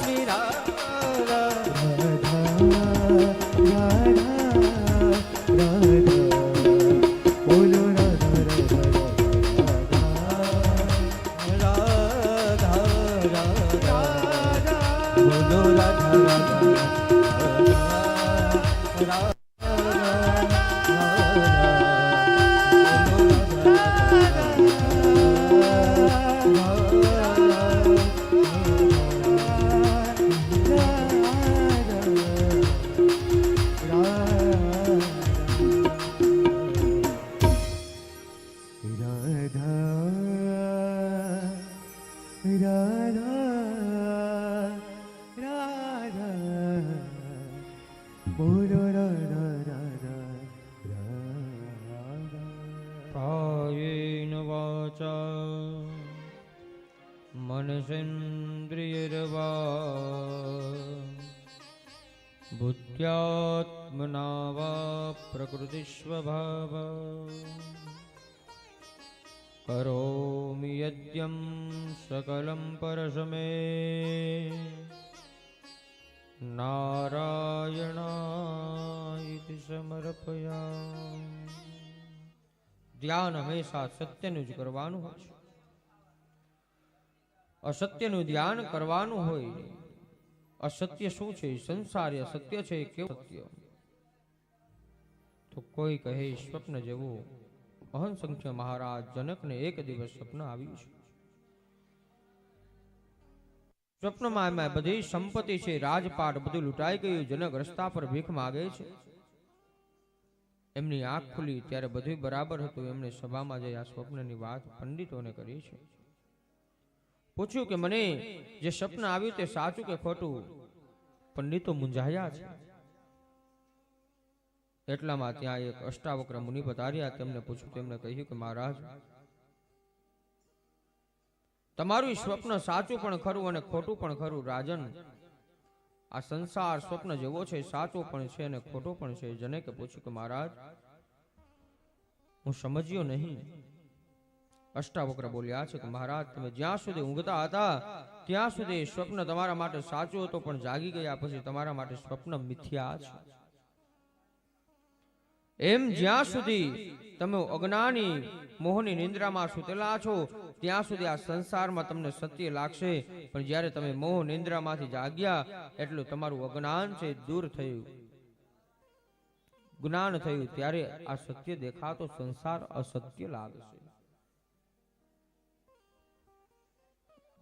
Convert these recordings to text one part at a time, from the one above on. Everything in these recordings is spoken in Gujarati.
mirar મનસેન્દ્રિયર્વા બુદ્ધ્યાત્મના વા પ્રકૃતિસ્વભાવ કરોમિ યદ્યં સકલં પરસમે નારાયણાય સમર્પયા ધ્યાન હંમેશા સત્યનું જ કરવાનું હોય છે અસત્યનું ધ્યાન કરવાનું હોય. અસત્ય શું છે? સંસાર એ સત્ય છે? કેવું સત્ય તો કોઈ કહે, સ્વપ્ન જેવું અહં સંખ્ય મહારાજ, જનકને એક દિવસ સ્વપ્ન આવ્યું છે. સ્વપ્નમાં એમાં બધી સંપત્તિ છે, રાજપાટ બધું લૂંટાઈ ગયું, જનક રસ્તા પર ભીખ માગે છે. એમની આંખ ખુલી, ત્યારે બધું બરાબર હતું. એમણે સભામાં જઈ આ સ્વપ્નની વાત પંડિતોને કરી છે. પૂછ્યું કે મને જે સપના આવ્યું તે સાચું કે ખોટું? પંડિતો મૂંઝાયા છે એટલામાં ત્યાં એક અષ્ટાવક્ર મુનિ પધાર્યા તેમને પૂછ્યું તેમને કહ્યું કે મહારાજ, તમારું સ્વપ્ન સાચું પણ ખરું અને ખોટું પણ ખરું, રાજન. આ સંસાર સ્વપ્ન જેવો છે, સાચો પણ છે અને ખોટો પણ છે. જને કે પૂછ્યું કે મહારાજ, હું સમજ્યો નહીં. અષ્ટાવક્ર બોલ્યા છે કે મહારાજ, તમે જ્યાં સુધી ઊંઘતા હતા, ત્યાં સુધી સ્વપ્ન તમારા માટે સાચું હતું, પણ જાગી ગયા પછી તમારા માટે સ્વપ્ન મિથ્યા છે. એમ જ્યાં સુધી તમે અજ્ઞાની મોહની નિંદ્રામાં સુતેલા છો, ત્યાં સુધી આ સંસારમાં તમને સત્ય લાગશે, પણ જ્યારે તમે મોહ નિંદ્રામાંથી જાગ્યા, એટલું તમારું અજ્ઞાન છે, દૂર થયું. જ્ઞાન થયું, ત્યારે આ સત્ય દેખાતો સંસાર અસત્ય લાગશે.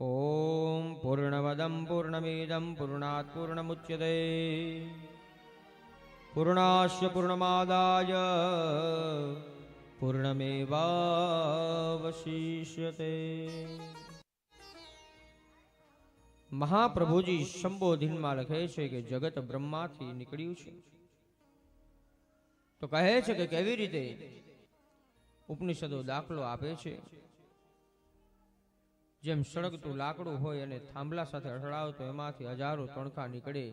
ઓમ पूर्णमदं पूर्णमिदं पूर्णात् पूर्णमुच्यते। પૂર્ણાશ્ય પૂર્ણમાદાય પૂર્ણમેવાવશિષ્યતે મહાપ્રભુજી સંબોધનમાં લખે છે કે જગત બ્રહ્માથી નીકળ્યું છે તો કહે છે કે કેવી રીતે ઉપનિષદો દાખલો આપે છે જેમ સળગતું લાકડું હોય અને થાંભલા સાથે તો એમાંથી હજારો તણખા નીકળે.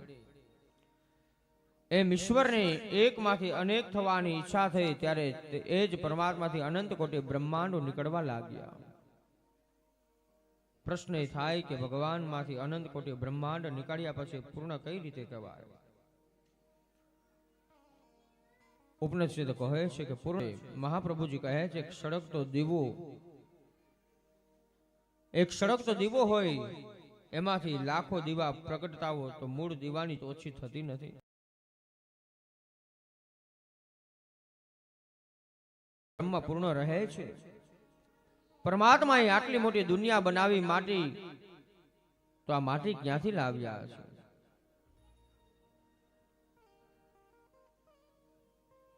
એમ ઈશ્વરને એકમાંથી અનેક થવાની ઈચ્છા થઈ ત્યારે એ જ પરમાત્માથી અનંત કોટી બ્રહ્માંડો નીકળવા લાગ્યા. પ્રશ્ન એ થાય કે ભગવાનમાંથી અનંત કોટી બ્રહ્માંડ નીકળ્યા પછી પૂર્ણ કઈ રીતે કહેવાય? ઉપનિષદ કહે છે કે પૂર્ણ મહાપ્રભુજી કહે છે સળગતો દીવો એક સળગતો દીવો હોય, એમાંથી લાખો દીવા પ્રગટતા હો તો મૂળ દીવાની તો ઓછી થતી નથી. બ્રહ્મ પૂર્ણ રહે છે. પરમાત્માએ આટલી મોટી દુનિયા બનાવી માટી તો આ માટી ક્યાંથી લાવ્યા છે?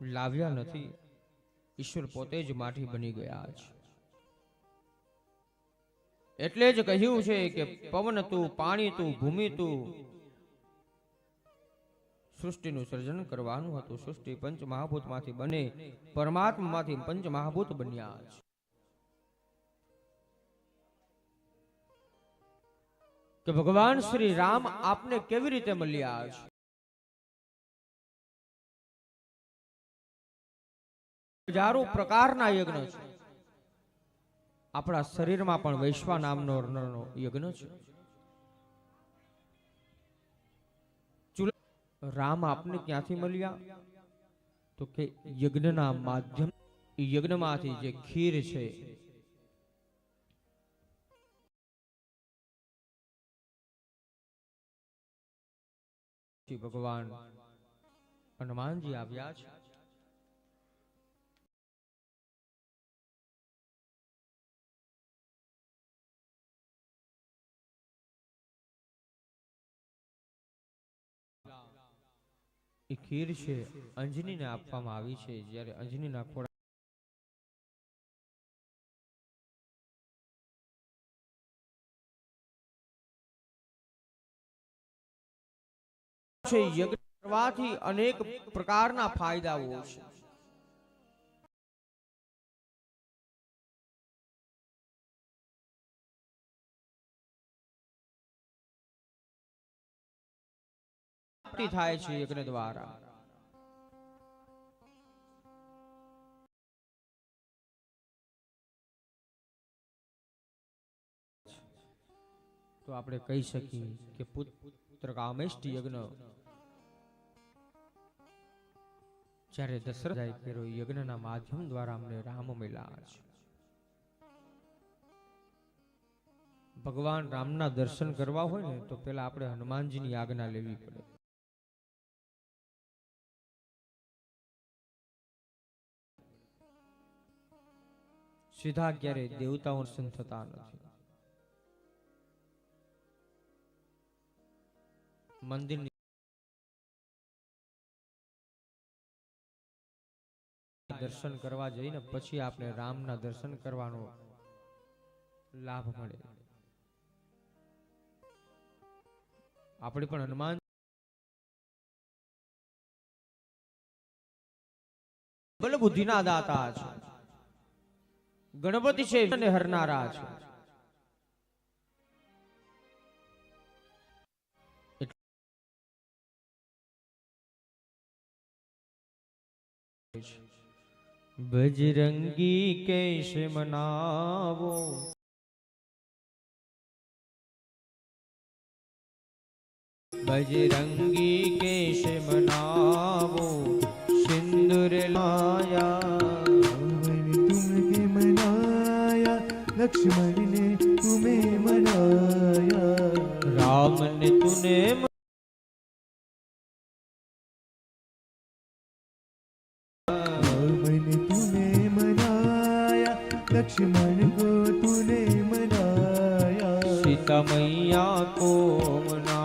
લાવ્યા નથી. ઈશ્વર પોતે જ માટી બની ગયા છે. એટલે જ કહ્યું છે કે પવન તું, પાણી તું, ભૂમિ તું. સૃષ્ટિનું સર્જન કરવાનું હતું. સૃષ્ટિ પંચ મહાભૂતમાંથી બને. પરમાત્મામાંથી પંચ મહાભૂત બન્યા છે કે ભગવાન શ્રી રામ આપને કેવી રીતે મળ્યા છે હજારો પ્રકારના યજ્ઞ છે. આપણા શરીરમાં પણ વૈશ્વા નામનો નો યજ્ઞ છે. રામ આપને ક્યાંથી મળ્યા? તો કે યજ્ઞના માધ્યમ યજ્ઞમાંથી જે ખીર છે. ભગવાન હનુમાનજી આવ્યા છે. એ ખીર છે અંજનીને આપવામાં આવી છે. જ્યારે અંજનીના કરવાથી અનેક પ્રકારના ફાયદાઓ છે. પ્રાપ્તિ થાય છે યજ્ઞ દ્વારા. તો આપણે કહી શકીએ કે પુત્ર કામેષ્ટ યજ્ઞ. જ્યારે દશરથાએ કર્યો યજ્ઞના માધ્યમ દ્વારા અમને રામ મળ્યા છે. ભગવાન રામના દર્શન કરવા હોય ને તો પેલા આપણે હનુમાનજીની આજ્ઞા લેવી પડે. સીધા ક્યારે દર્શન થતા નથી. મંદિર દર્શન કરવા જઈને પછી આપણે રામના દર્શન કરવાનો લાભ મળે. આપણે પણ હનુમાન બલ બુદ્ધિના દાતા છે. ગણપતિ છે અને હરનારા છે. બજરંગી કેશ મનાવો. બજરંગી કેશ મનાવો. સિંદુર લાયા લક્ષ્મણને તુમે મનાયા. રામને તુને મને તુને મનાયા. લક્ષ્મણ કો તુને મનાયા. સીતા મૈયા કો મના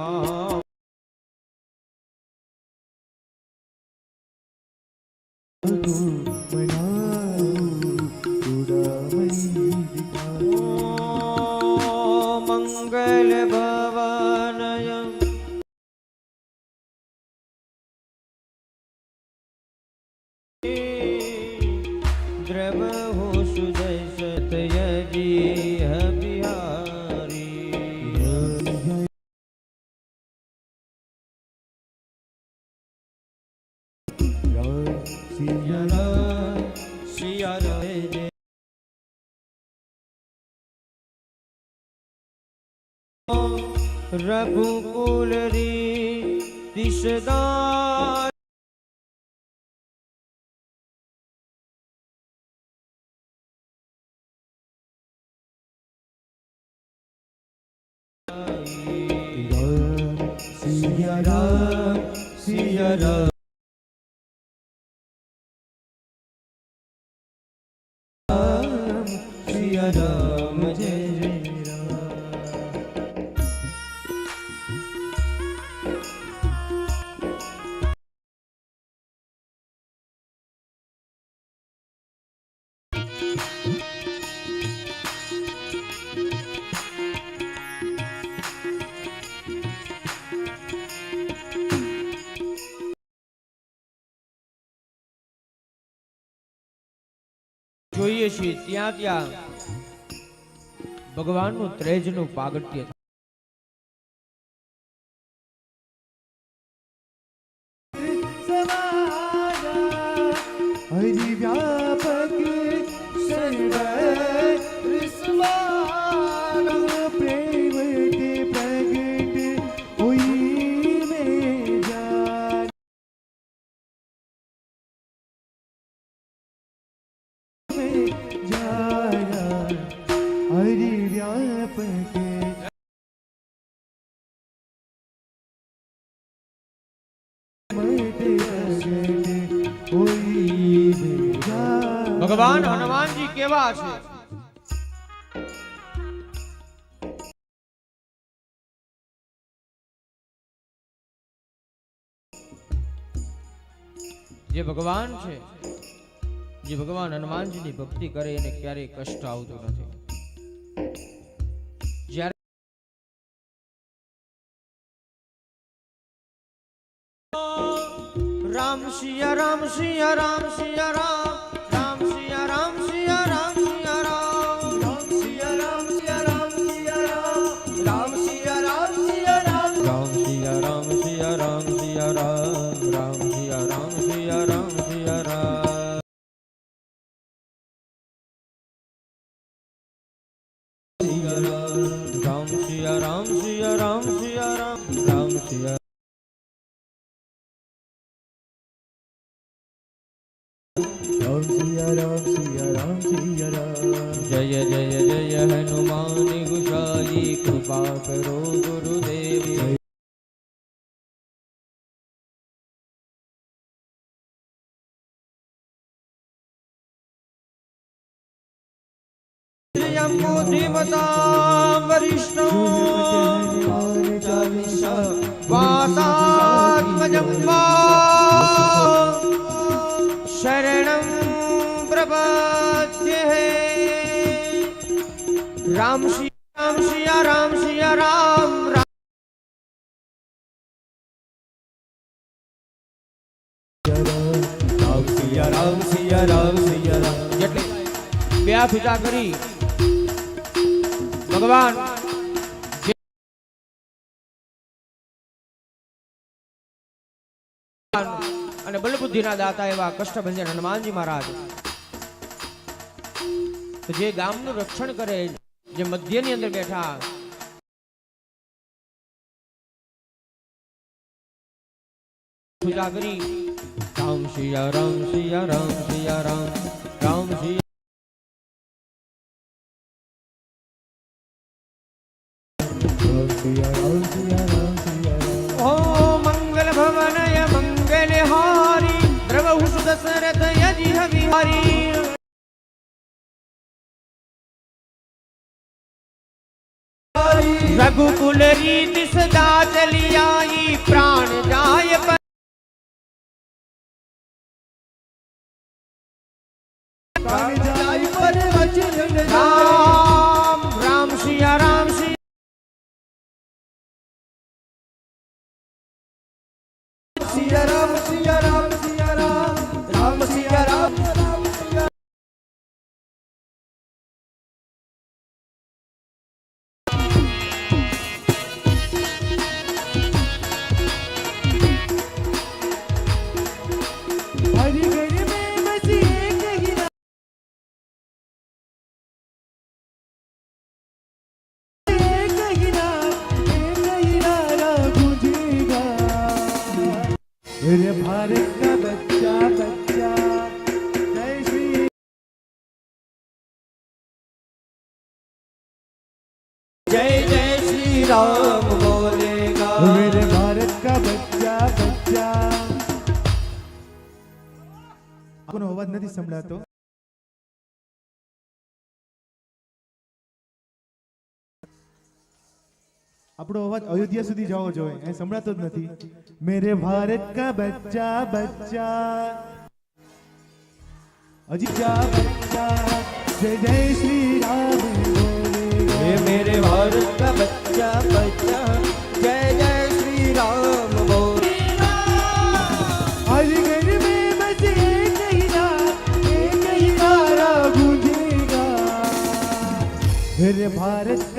દ્રવ सुजय સુદય સતયજી બિહારી सिया રહે રઘુકુલ રી દિશદાર Siya Ram, Siya જોઈએ છીએ ત્યાં ત્યાં ભગવાનનું ત્રેજનું પાગટ્ય ભગવાન, હનુમાનજી કેવા છે? જે ભગવાન છે, જે ભગવાન હનુમાનજીની ભક્તિ કરે, એને ક્યારેય કષ્ટ આવતું નથી. સિયા રામ સિયા રામ સિયા રામ. राम सिया राम सिया राम सिया राम जय जय जय हनुमान गुसाई कृपा करो गुरुदेव वरिष्णो वासात्मजं वा રામ શિયા શિયા રામ શિયા રામ રામ. સિયા રામ સિયા રામ જેટલી બે પૂજા કરી. ભગવાન અને બલબુદ્ધિના દાતા એવા કષ્ટભંજન હનુમાનજી મહારાજ. જે ગામનું રક્ષણ કરે જે મધ્યની અંદર બેઠા પૂજા કરી રામ શિયા રામ શિયા રામ શિયા રામ રામ શિયા ઓ મંગલ ભવનય મંગલ હારી દ્રવ દશરથ યજિ હરિ રઘુકુલ રીત સદા ચલી આઈ પ્રાણ જાય રામ રામ સિયા રામ સિયા રામ मेरे भारत का बच्चा बच्चा जय श्री જય જય શ્રી રામ બોલેગા मेरे भारत का बच्चा बच्चा આપણો અવાજ નથી સંભળાતો આપણો અવાજ અયોધ્યા સુધી જવો જોઈએ એ સંભળાતો જ નથી મેરે ભારત કા બચ્ચા બચ્ચા હજી જા બચ્ચા જય જય શ્રી રામ બોલેગા ये मेरे भारत का बच्चा बच्चा जय जय श्री राम बोल हर घर में बस एक ही नाम एक ही नारा गूंजेगा मेरे भारत